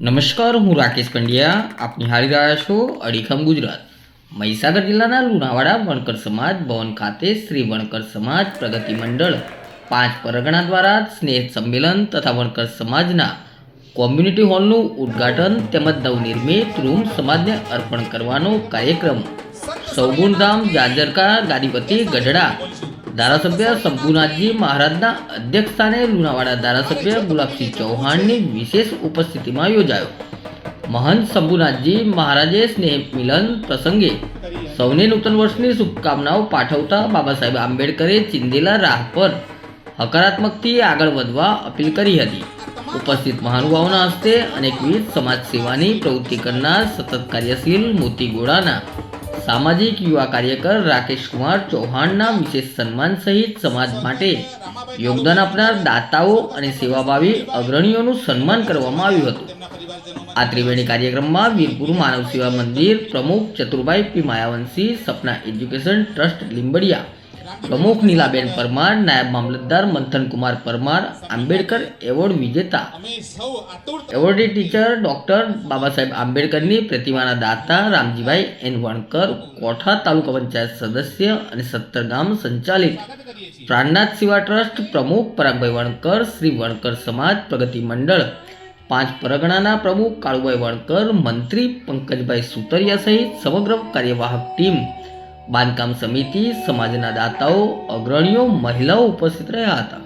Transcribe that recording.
નમસ્કાર, હું રાકેશ પંડ્યા. આપ નિહાળી રહ્યા છો અડીખમ ગુજરાત. મહીસાગર જિલ્લાના લુણાવાડા વણકર સમાજ ભવન ખાતે શ્રી વણકર સમાજ પ્રગતિ મંડળ પાંચ પરગણા દ્વારા સ્નેહ સંમેલન તથા વણકર સમાજના કોમ્યુનિટી હોલનું ઉદ્ઘાટન તેમજ નવનિર્મિત રૂમ સમાજને અર્પણ કરવાનો કાર્યક્રમ. સૌગુણધામ, જાજરકા, ગાદીપતિ, ગઢડા ધારાસભ્ય શંભુનાથજી મહારાજના અધ્યક્ષસ્થાને લુણાવાડા ધારાસભ્ય ગુલાબસિંહ ચૌહાણની વિશેષ ઉપસ્થિતિમાં યોજાયો. મહંત શંભુનાથજી મહારાજે સ્નેહ મિલન પ્રસંગે સૌને નૂતન વર્ષની શુભકામનાઓ પાઠવતા બાબા સાહેબ આંબેડકરે ચિંદેલા રાહ પર હકારાત્મકથી આગળ વધવા અપીલ કરી હતી. ઉપસ્થિત મહાનુભાવોના હસ્તે અનેકવિધ સમાજ સેવાની પ્રવૃત્તિ કરનાર સતત કાર્યશીલ મોતી ગોળાના સામાજિક યુવા કાર્યકર રાકેશ કુમાર ચૌહાણના વિશેષ સન્માન સહિત સમાજ માટે યોગદાન આપનાર દાતાઓ અને સેવાભાવી અગ્રણીઓનું સન્માન કરવામાં આવ્યું હતું. આ ત્રિવેણી કાર્યક્રમમાં વીરપુર માનવ સેવા મંદિર પ્રમુખ ચતુરભાઈ પી. માયાવંશી, સપના એજ્યુકેશન ટ્રસ્ટ લીંબડિયા પ્રમુખ નીલાબેન પરમાર, નાયબ મામલતદાર મંથનકુમાર પરમાર, આંબેડકર એવોર્ડ વિજેતા. એવોર્ડી ટીચર બાબા સાહેબ આંબેડકરની પ્રતિમાના દાતા રામજીભાઈ એન વણકર કોઠા તાલુકા પંચાયત સદસ્ય અને સત્તર ગામ સંચાલિત. પ્રાણનાથ સેવા ટ્રસ્ટ પ્રમુખ પરાગભાઈ વણકર, શ્રી વણકર સમાજ પ્રગતિ મંડળ. પાંચ પરગણાના પ્રમુખ કાળુભાઈ વણકર, મંત્રી પંકજભાઈ સુતરિયા સહિત સમગ્ર કાર્યવાહક ટીમ. બાંધકામ સમિતિ સમાજના દાતાઓ અગ્રણીઓ મહિલાઓ ઉપસ્થિત રહ્યા હતા.